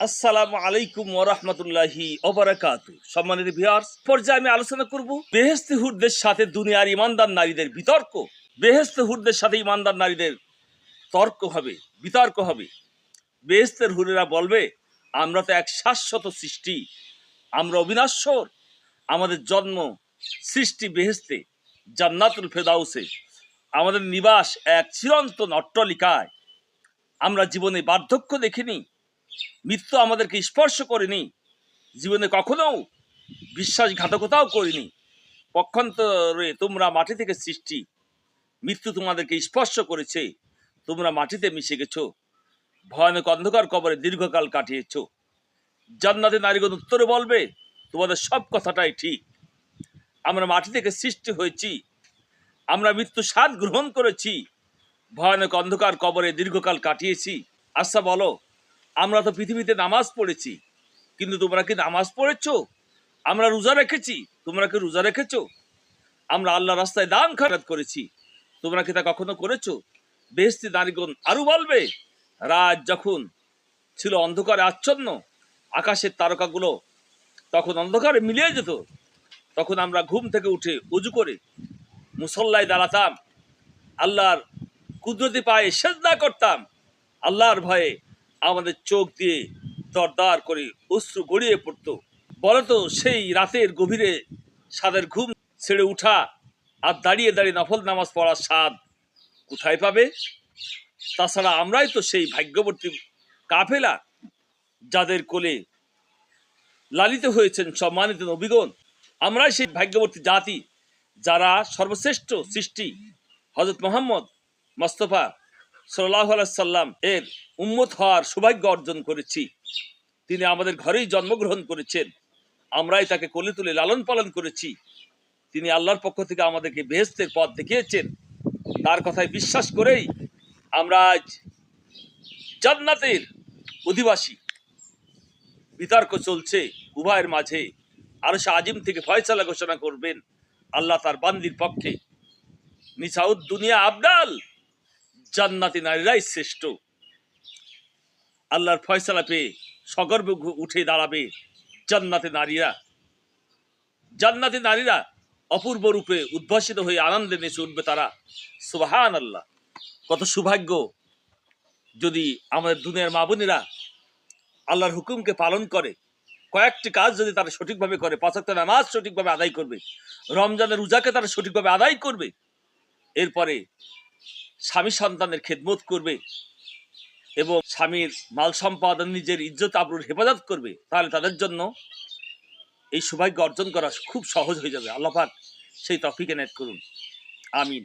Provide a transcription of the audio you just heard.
আসসালামু আলাইকুম ওরহমতুল্লাহি ওবরাকাত সম্মানিত ভিউয়ার্স পর্যায়ে আমি আলোচনা করব বেহেস্তে হুরদের সাথে দুনিয়ার ইমানদার নারীদের বিতর্ক। বেহেস্তে হুরদের সাথে ইমানদার নারীদের তর্ক হবে, বিতর্ক হবে। বেহেস্তের হুরেরা বলবে, আমরা তো এক শাশ্বত সৃষ্টি, আমরা অবিনাশ্বর। আমাদের জন্ম সৃষ্টি বেহেস্তে জান্নাতুল ফেদাউসে আমাদের নিবাস এক চিরন্তন অট্টলিকায়। আমরা জীবনে বার্ধক্য দেখিনি মৃত্যু আমাদেরকে স্পর্শ করেনি। জীবনে কখনো বিশ্বাসঘাতকতাও করিনি। পক্ষান্তরে তোমরা মাটি থেকে সৃষ্টি। মৃত্যু তোমাদেরকে স্পর্শ করেছে। তোমরা মাটিতে মিশে গেছো। ভয়ানক অন্ধকার কবরে দীর্ঘকাল কাটিয়েছ। জান্নাতে নারীগণ উত্তরে বলবে, তোমাদের সব কথাটাই ঠিক। আমরা মাটি থেকে সৃষ্টি হয়েছি। আমরা মৃত্যু স্বাদ গ্রহণ করেছি। ভয়ানক অন্ধকার কবরে দীর্ঘকাল কাটিয়েছি। আচ্ছা বলো আমরা তো পৃথিবীতে নামাজ পড়েছি, কিন্তু তোমরা কি নামাজ পড়েছ? আমরা রোজা রেখেছি, তোমরা কি রোজা রেখেছ? আমরা আল্লাহ রাস্তায় দান খারাপ করেছি, তোমরা কি তা কখনো করেছ? বেহস্তি নারীগণ আরও বলবে, রাত যখন ছিল অন্ধকারে আচ্ছন্ন, আকাশের তারকাগুলো তখন অন্ধকারে মিলিয়ে যেত, তখন আমরা ঘুম থেকে উঠে উজু করে মুসল্লায় দাঁড়াতাম, আল্লাহর কুদরতি পায়ে সেজদা করতাম, আল্লাহর ভয়ে আমাদের চোখ দিয়ে দরদার করে অশ্রু গড়িয়ে পড়তো। বলতো, সেই রাতের গভীরে স্বাদের ঘুম ছেড়ে উঠা আর দাঁড়িয়ে দাঁড়িয়ে নফল নামাজ পড়ার স্বাদ কোথায় পাবে? তাছাড়া আমরাই তো সেই ভাগ্যবর্তী কাফেলা যাদের কোলে লালিত হয়েছেন সম্মানিত নবীগণ। আমরাই সেই ভাগ্যবর্তী জাতি যারা সর্বশ্রেষ্ঠ সৃষ্টি হজরত মোহাম্মদ মোস্তফা সাল্লাম এর উম্মত হওয়ার সৌভাগ্য অর্জন করেছি। তিনি আমাদের ঘরেই জন্মগ্রহণ করেছেন। আমরাই তাকে কোলে তুলে লালন পালন করেছি। তিনি আল্লাহর পক্ষ থেকে আমাদেরকে বেহেস্তের পথ দেখিয়েছেন। তার কথায় বিশ্বাস করেই আমরা আজ জান্নাতের অধিবাসী। বিতর্ক চলছে উভয়ের মাঝে। আরও সে আজিম থেকে ফয়সালা ঘোষণা করবেন আল্লাহ তার বান্দির পক্ষে। নিসাউদ দুনিয়া আবদাল জান্নাতি নারীরাই শ্রেষ্ঠ। আল্লাহর ফয়সালা পেয়ে সগর্বে উঠে দাঁড়াবে জান্নাতে নারীরা। জান্নাতি নারীরা অপূর্ব রূপে উদ্ভাসিত হয়ে আনন্দে নেচে উঠবে তারা। সুবাহান আল্লাহ কত সৌভাগ্য যদি আমাদের দুনিয়ার মা বোনেরা আল্লাহর হুকুমকে পালন করে। কয়েকটি কাজ যদি তারা সঠিকভাবে করে পাঁচাত্তর নামাজ সঠিকভাবে আদায় করবে, রমজানের রোজাকে তারা সঠিকভাবে আদায় করবে, এরপরে স্বামী সন্তানের খেদমত করবে এবং স্বামীর মাল সম্পাদন নিজের ইজ্জত আবরুর হেফাজত করবে, তাহলে তাদের জন্য এই সৌভাগ্য অর্জন করা খুব সহজ হয়ে যাবে। আল্লাহাক সেই তফিকে নেট করুন। আমিন।